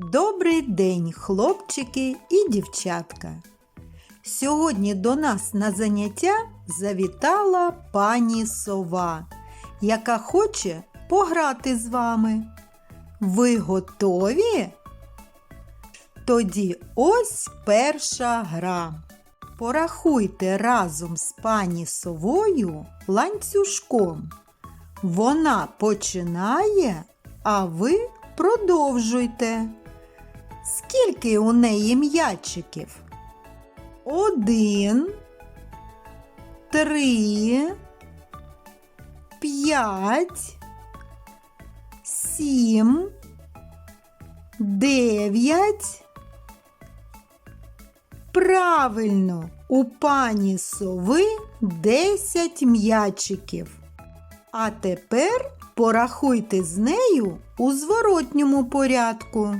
Добрий день, хлопчики і дівчатка. Сьогодні до нас на заняття завітала пані сова, яка хоче пограти з вами. Ви готові? Тоді ось перша гра. Порахуйте разом з пані совою ланцюжком. Вона починає, а ви продовжуйте. Скільки у неї м'ячиків? Один, три, п'ять, сім, дев'ять. Правильно, у пані сови десять м'ячиків. А тепер порахуйте з нею у зворотньому порядку.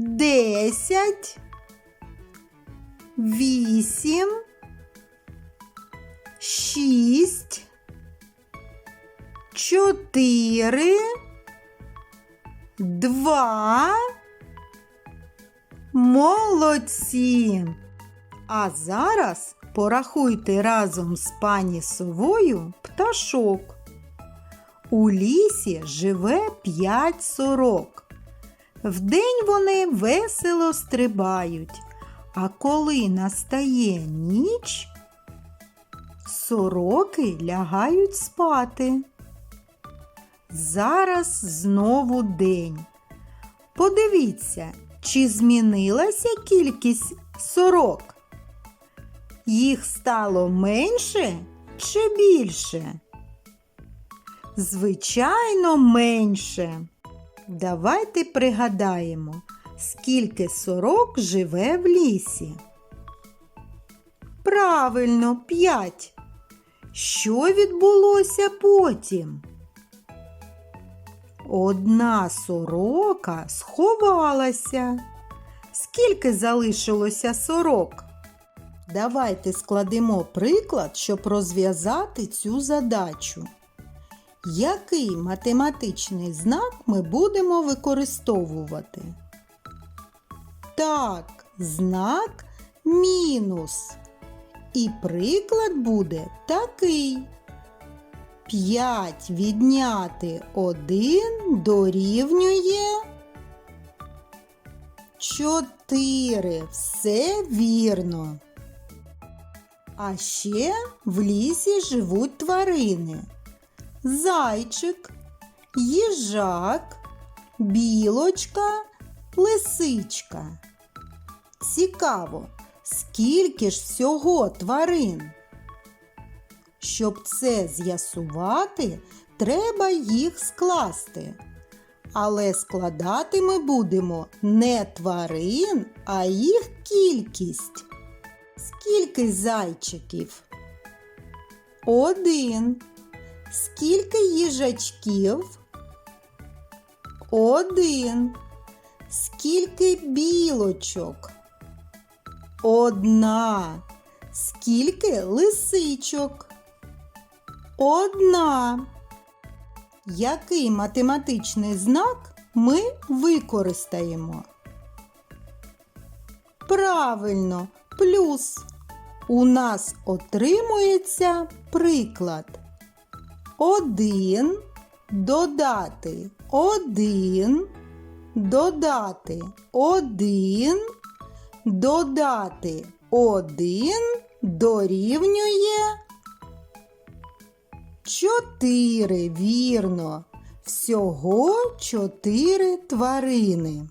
Десять, вісім, шість, чотири, два. Молодці! А зараз порахуйте разом з пані совою пташок. У лісі живе п'ять сорок. Вдень вони весело стрибають, а коли настає ніч, сороки лягають спати. Зараз знову день. Подивіться, чи змінилася кількість сорок? Їх стало менше чи більше? Звичайно, менше. Давайте пригадаємо, скільки сорок живе в лісі. Правильно, п'ять. Що відбулося потім? Одна сорока сховалася. Скільки залишилося сорок? Давайте складемо приклад, щоб розв'язати цю задачу. Який математичний знак ми будемо використовувати? Так, знак мінус. І приклад буде такий. 5 відняти 1 дорівнює 4. Все вірно. А ще в лісі живуть тварини. Зайчик, їжак, білочка, лисичка. Цікаво, скільки ж всього тварин? Щоб це з'ясувати, треба їх скласти. Але складати ми будемо не тварин, а їх кількість. Скільки зайчиків? Один. Скільки їжачків? Один. Скільки білочок? Одна. Скільки лисичок? Одна. Який математичний знак ми використаємо? Правильно, плюс. У нас отримується приклад. Один додати один, додати один, додати один дорівнює чотири, вірно. Всього чотири тварини.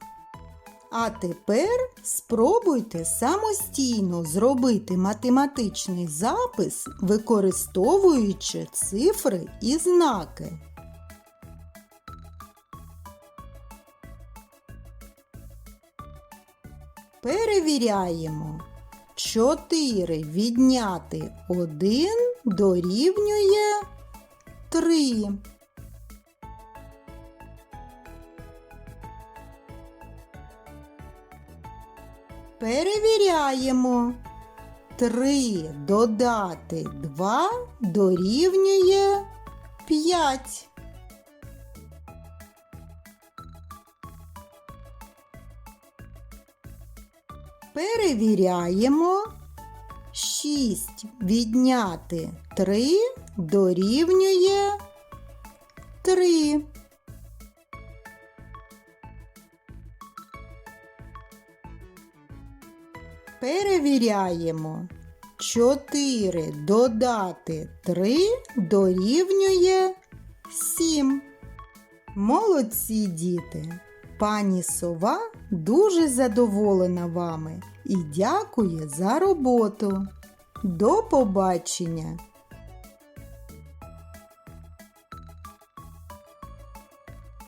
А тепер спробуйте самостійно зробити математичний запис, використовуючи цифри і знаки. Перевіряємо. 4 відняти 1 дорівнює 3. Перевіряємо. три додати два дорівнює п'ять. Перевіряємо. шість відняти три, дорівнює три. Перевіряємо. 4 додати 3 дорівнює 7. Молодці діти! Пані сова дуже задоволена вами і дякує за роботу. До побачення!